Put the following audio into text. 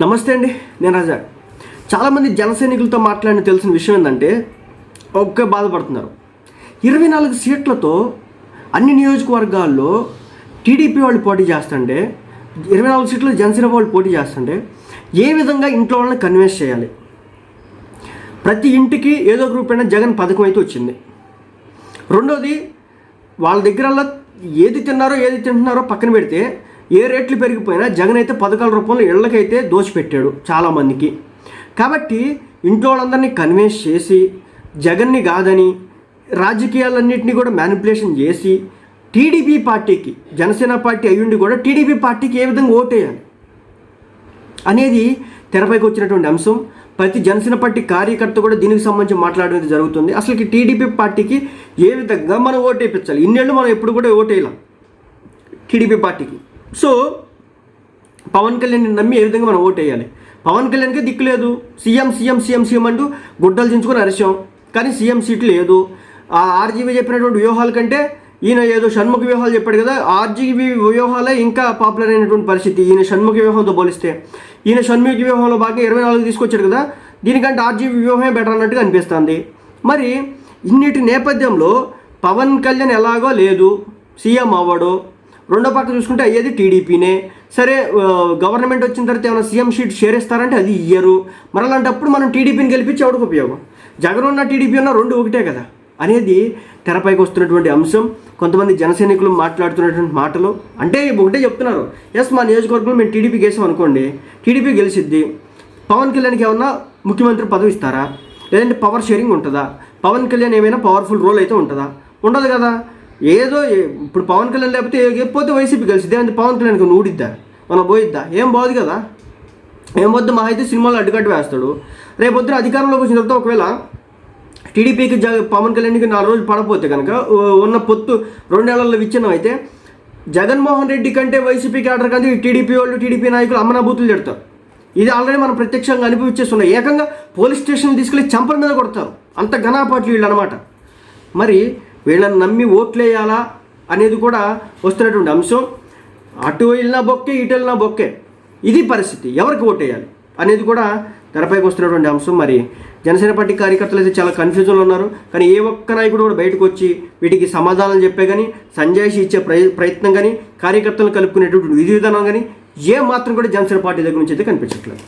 నమస్తే అండి నేను రాజా. చాలామంది జన సైనికులతో మాట్లాడిన తెలిసిన విషయం ఏంటంటే ఒక్క బాధపడుతున్నారు. ఇరవై నాలుగు సీట్లతో అన్ని నియోజకవర్గాల్లో టీడీపీ వాళ్ళు పోటీ చేస్తుంటే ఇరవై నాలుగు సీట్లు జనసేన వాళ్ళు పోటీ చేస్తుంటే ఏ విధంగా ఇంట్లో వాళ్ళని కన్విన్స్ చేయాలి? ప్రతి ఇంటికి ఏదో గ్రూప్ అయినా జగన్ పథకం అయితే వచ్చింది. రెండోది వాళ్ళ దగ్గర ఏది తిన్నారో ఏది తింటున్నారో పక్కన పెడితే ఏ రేట్లు పెరిగిపోయినా జగన్ అయితే పథకాల రూపంలో ఇళ్ళకైతే దోచిపెట్టాడు చాలామందికి. కాబట్టి ఇంట్లో వాళ్ళందరినీ కన్విన్స్ చేసి జగన్ని కాదని రాజకీయాలన్నింటినీ కూడా మ్యానిపులేషన్ చేసి టీడీపీ పార్టీకి జనసేన పార్టీ అయ్యుండి కూడా టీడీపీ పార్టీకి ఏ విధంగా ఓటేయాలి? అనేది తెరపైకి వచ్చినటువంటి అంశం. ప్రతి జనసేన పార్టీ కార్యకర్త కూడా దీనికి సంబంధించి మాట్లాడడం జరుగుతుంది. అసలుకి టీడీపీ పార్టీకి ఏ విధంగా మనం ఓటేపించాలి? ఇన్నేళ్ళు మనం ఎప్పుడు కూడా ఓటేయలేం? టీడీపీ పార్టీకి. సో పవన్ కళ్యాణ్ నమ్మి ఏ విధంగా మనం ఓటేయాలి పవన్ కళ్యాణ్కి దిక్కు లేదు. సీఎం సీఎం సీఎం సీఎం అంటూ గుడ్డలు చించుకొని అరిశాం కానీ సీఎం సీట్ లేదు. ఆ ఆర్జీవీ చెప్పినటువంటి వ్యూహాల కంటే ఈయన ఏదో షణ్ముఖ వ్యూహాలు చెప్పాడు కదా ఆర్జీవీ వ్యూహాలే ఇంకా పాపులర్ అయినటువంటి పరిస్థితి. ఈయన షణ్ముఖ వ్యూహంతో పోలిస్తే. ఈయన షణ్ముఖ వ్యూహంలో బాగా ఇరవై నాలుగు తీసుకొచ్చాడు కదా దీనికంటే ఆర్జీవీ వ్యూహమే బెటర్ అన్నట్టుగా అనిపిస్తుంది. మరి ఇన్నిటి నేపథ్యంలో పవన్ కళ్యాణ్ ఎలాగో లేదు. సీఎం అవ్వడు. రెండో పక్క చూసుకుంటే అయ్యేది టీడీపీనే. సరే గవర్నమెంట్ వచ్చిన తర్వాత ఏమైనా సీఎం షీట్ షేర్ ఇస్తారంటే అది ఇయ్యరు. మరి అలాంటప్పుడు మనం టీడీపీని గెలిపించి ఎవరికి ఉపయోగం? జగన్ ఉన్న టీడీపీ ఉన్న రెండు ఒకటే కదా. అనేది తెరపైకి వస్తున్నటువంటి అంశం. కొంతమంది జనసైనికులు మాట్లాడుతున్నటువంటి మాటలు. అంటే ఒకటే చెప్తున్నారు. ఎస్ మా నియోజకవర్గంలో మేము టీడీపీ గెలిచాం అనుకోండి. టీడీపీ గెలిచిద్ది. పవన్ కళ్యాణ్కి ఏమన్నా ముఖ్యమంత్రి పదవి ఇస్తారా? లేదంటే పవర్ షేరింగ్ ఉంటుందా? పవన్ కళ్యాణ్ ఏమైనా పవర్ఫుల్ రోల్ అయితే ఉంటుందా? ఉండదు కదా. ఏదో ఇప్పుడు పవన్ కళ్యాణ్ లేకపోతే ఏ- పోతే వైసీపీ కలిసి అంటే పవన్ కళ్యాణ్కి ఊడిద్దా మనం పోయిద్దా? ఏం పోదు కదా? ఏం వద్దు మా అయితే సినిమాలో అడ్డుకట్టు వేస్తాడు. రేపొద్దున అధికారంలోకి వచ్చిన తర్వాత ఒకవేళ టీడీపీకి జగ పవన్ కళ్యాణ్కి నాలుగు రోజులు పడపోతే కనుక ఉన్న పొత్తు రెండేళ్ళలో విచ్ఛిన్నం అయితే జగన్మోహన్ రెడ్డి కంటే వైసీపీకి ఆర్డర్ కంటే టీడీపీ వాళ్ళు టీడీపీ నాయకులు అమ్మనాబూతులు తిడతారు. ఇది ఆల్రెడీ మనం ప్రత్యక్షంగా అనుభవించేస్తున్నాం. ఏకంగా పోలీస్ స్టేషన్ తీసుకెళ్ళి చంపల మీద కొడతారు. అంత ఘనాపాట్లు వీళ్ళు అనమాట మరి వీళ్ళని నమ్మి ఓట్లేయాలా అనేది కూడా వస్తున్నటువంటి అంశం. అటు వెళ్ళినా బొక్కే ఇటు వెళ్ళినా బొక్కే. ఇది పరిస్థితి. ఎవరికి ఓటేయాలి అనేది కూడా తెరపైకి వస్తున్నటువంటి అంశం. మరి జనసేన పార్టీ కార్యకర్తలు అయితే చాలా కన్ఫ్యూజన్లో ఉన్నారు. కానీ ఏ ఒక్క నాయకుడు కూడా బయటకు వచ్చి వీటికి సమాధానం చెప్పే కానీ సంజాయిషి ఇచ్చే ప్రయ ప్రయత్నం కానీ కార్యకర్తలను కలుపుకునేటువంటి విధి విధానం కానీ ఏ మాత్రం కూడా జనసేన పార్టీ దగ్గర నుంచి అయితే కనిపించట్లేదు.